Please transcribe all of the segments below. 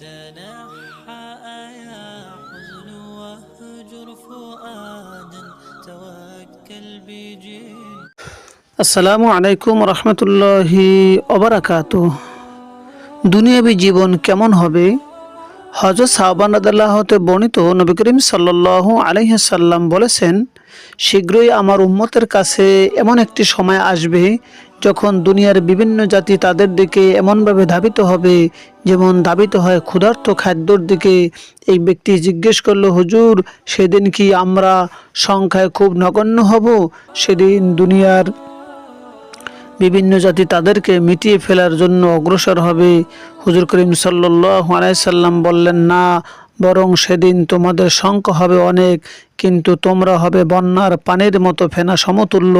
تنحى يا حزن واهجر فؤادا توكل بجد আসসালামু আলাইকুম রহমতুল্লাহি অবরাকাত দুনিয়াবী জীবন কেমন হবে হজরত সাহবান আদাল্লাহ হতে বর্ণিত নবী করিম সাল্লাহ আলহিসাল্লাম বলেছেন শীঘ্রই আমার উম্মতের কাছে এমন একটি সময় আসবে যখন দুনিয়ার বিভিন্ন জাতি তাদের দিকে এমনভাবে ধাবিত হবে, যেমন ধাবিত হয় ক্ষুধার্ত খাদ্যর দিকে। এই ব্যক্তি জিজ্ঞেস করল, হুজুর, সেদিন কি আমরা সংখ্যায় খুব নগণ্য হব? সেদিন দুনিয়ার বিভিন্ন জাতি তাদেরকে মিটিয়ে ফেলার জন্য অগ্রসর হবে। হুজুর করিম সাল্লাহ আলাইসাল্লাম বললেন, না বরং সেদিন তোমাদের সংখ্যা হবে অনেক, কিন্তু তোমরা হবে বন্যার পানির মতো ফেনা সমতুল্য।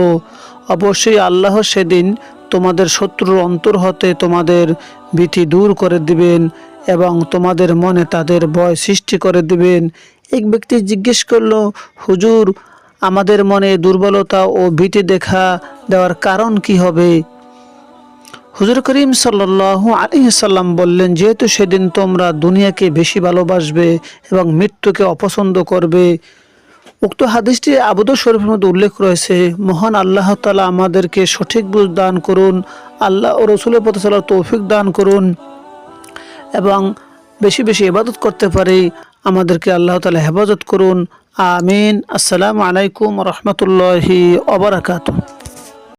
অবশ্যই আল্লাহ সেদিন তোমাদের শত্রুর অন্তর হতে তোমাদের ভীতি দূর করে দিবেন এবং তোমাদের মনে তাদের ভয় সৃষ্টি করে দিবেন। এক ব্যক্তি জিজ্ঞেস করল, হুজুর, আমাদের মনে দুর্বলতা ও ভীতি দেখা দেওয়ার কারণ কি হবে? হুজুর করিম সাল্লাহ আলিহাল্লাম বললেন, যেহেতু সেদিন তোমরা দুনিয়াকে বেশি ভালোবাসবে এবং মৃত্যুকে অপছন্দ করবে। উক্ত হাদিসটি আবুদ শরীফের মধ্যে উল্লেখ রয়েছে, মহান আল্লাহ তালা আমাদেরকে সঠিক বুঝ দান করুন, আল্লাহ ও রসুলের পথে চলার তৌফিক দান করুন এবং বেশি বেশি ইবাদত করতে পারি। আমাদেরকে আল্লাহ তালা হেফাজত করুন। আমিন। আসসালামু আলাইকুম রহমতুল্লাহি অবরাকাতু